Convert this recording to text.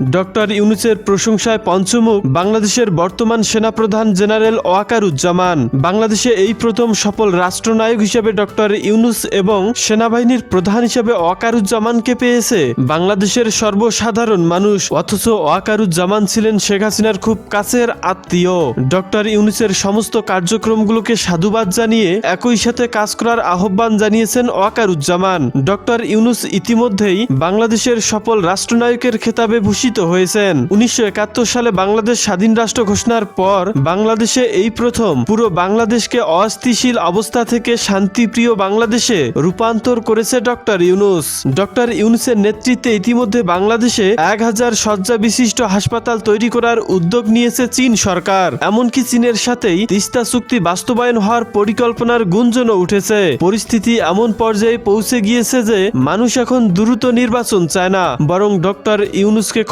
Doctor ইউনুসের প্রশংসায় পঞ্চমুখ বাংলাদেশের বর্তমান সেনাপ্রধান জেনারেল ওয়াকারুজ্জামান। বাংলাদেশে এই প্রথম সফল রাষ্ট্রনায়ক হিসেবে ডক্টর ইউনুস এবং সেনাবাহিনীর প্রধান হিসেবে ওয়াকারুজ্জামানকে পেয়েছে। বাংলাদেশের সর্বসাধারণ মানুষ, অথচ ওয়াকারুজ্জামান ছিলেন শেখ হাসিনার খুব কাছের আত্মীয়। ডক্টর ইউনুসের সমস্ত কার্যক্রমগুলোকে সাধুবাদ জানিয়ে, একই সাথে কাজ করার আহ্বান জানিয়েছেন ওয়াকারুজ্জামান। ডক্টর ইউনুস ইতিমধ্যেই বাংলাদেশের সফল রাষ্ট্রনায়কের খেতাবে ভূষিত। হয়েছেন। উনিশশো একাত্তর সালে বাংলাদেশ স্বাধীন রাষ্ট্র ঘোষণার পর বাংলাদেশে এই প্রথম পুরো বাংলাদেশকে অস্থিতিশীল অবস্থা থেকে শান্তিপ্রিয় বাংলাদেশে রূপান্তর করেছে ডক্টর ইউনুস। ডক্টর ইউনুসের নেতৃত্বে ইতিমধ্যে বাংলাদেশে এক হাজার শয্যা বিশিষ্ট হাসপাতাল তৈরি করার উদ্যোগ নিয়েছে চীন সরকার। এমনকি চীনের সাথেই তিস্তা চুক্তি বাস্তবায়ন হওয়ার পরিকল্পনার গুঞ্জনও উঠেছে। পরিস্থিতি এমন পর্যায়ে পৌঁছে গিয়েছে যে মানুষ এখন দ্রুত নির্বাচন চায় না, বরং ডক্টর ইউনুসকে